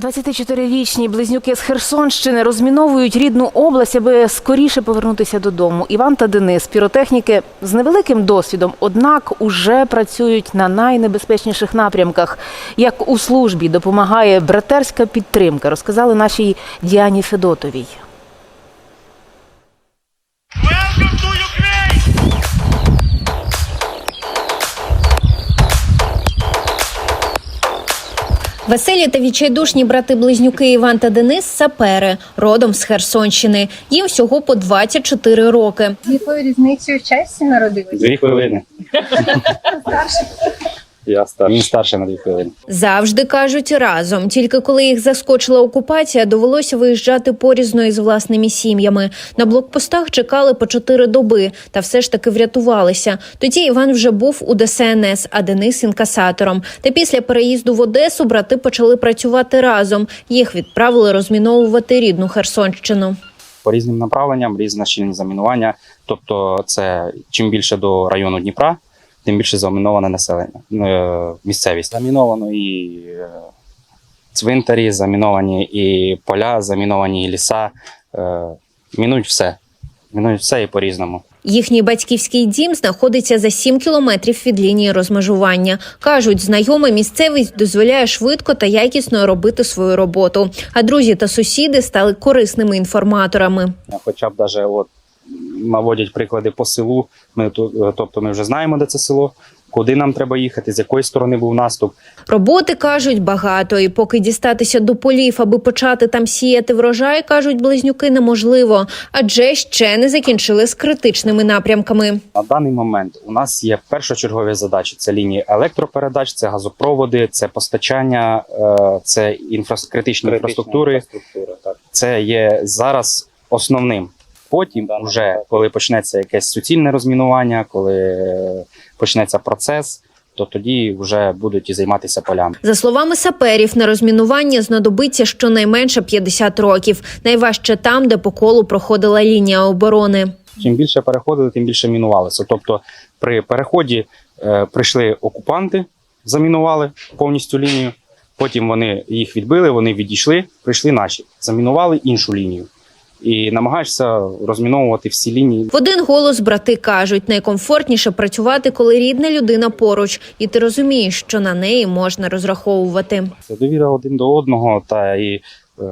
24-річні близнюки з Херсонщини розміновують рідну область, аби скоріше повернутися додому. Іван та Денис, піротехніки з невеликим досвідом, однак уже працюють на найнебезпечніших напрямках. Як у службі допомагає братерська підтримка, розказали нашій Діані Федотовій. Веселі та відчайдушні брати-близнюки Іван та Денис сапери, родом з Херсонщини. Їм всього по 24 роки. З якою різницею в часі народилися? Дві хвилини. Я старший. Він старший на дві хвилини. Завжди кажуть разом. Тільки коли їх заскочила окупація, довелося виїжджати порізно із власними сім'ями. На блокпостах чекали по чотири доби, та все ж таки врятувалися. Тоді Іван вже був у ДСНС, а Денис інкасатором. Та після переїзду в Одесу брати почали працювати разом. Їх відправили розміновувати рідну Херсонщину. По різним направленням, різна щільність замінування. Тобто, це чим більше до району Дніпра, тим більше заміноване населення, е, місцевість. Заміновано і е, цвинтарі, заміновані і поля, заміновані і ліса. Е, Мінують все. Мінують все і по-різному. Їхній батьківський дім знаходиться за 7 кілометрів від лінії розмежування. Кажуть, знайома місцевість дозволяє швидко та якісно робити свою роботу. А друзі та сусіди стали корисними інформаторами. Хоча б даже от наводять приклади по селу. Ми е, тобто ми вже знаємо, де це село, куди нам треба їхати, з якої сторони був наступ. Роботи кажуть багато, і поки дістатися до полів, аби почати там сіяти врожай, кажуть близнюки, неможливо, адже ще не закінчили з критичними напрямками. На даний момент у нас є першочергові задачі: це лінії електропередач, це газопроводи, це постачання, е, це інфрас... критичні інфраструктури. Це є зараз основним. Потім, вже коли почнеться якесь суцільне розмінування, коли е, почнеться процес, то тоді вже будуть і займатися полями. За словами саперів, на розмінування знадобиться щонайменше 50 років. Найважче там, де по колу проходила лінія оборони. Чим більше переходили, тим більше мінувалося. Тобто, при переході е, прийшли окупанти, замінували повністю лінію. Потім вони їх відбили, вони відійшли, прийшли наші, замінували іншу лінію. І намагаєшся розміновувати всі лінії. В один голос брати кажуть, найкомфортніше працювати, коли рідна людина поруч, і ти розумієш, що на неї можна розраховувати. Це довіра один до одного, та і е,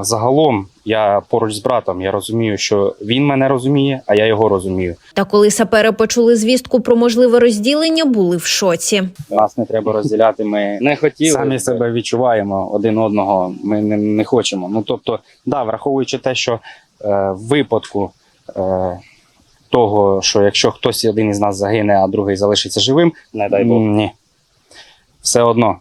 загалом я поруч з братом. Я розумію, що він мене розуміє, а я його розумію. Та коли сапери почули звістку про можливе розділення, були в шоці. Нас не треба розділяти. Ми Не хотіли. самі себе відчуваємо один одного. Ми не, не хочемо. Ну тобто, да, враховуючи те, що е, в випадку е, того, що якщо хтось один із нас загине, а другий залишиться живим, Не дай Бог. ні. Все одно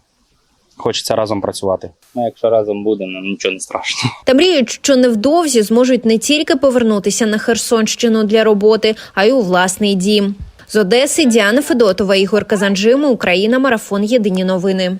хочеться разом працювати. Ну, якщо разом будемо, нічого не страшно. Та мріють, що невдовзі зможуть не тільки повернутися на Херсонщину для роботи, а й у власний дім. З Одеси Діана Федотова, Ігор Казанжимо, Україна, марафон. Єдині новини.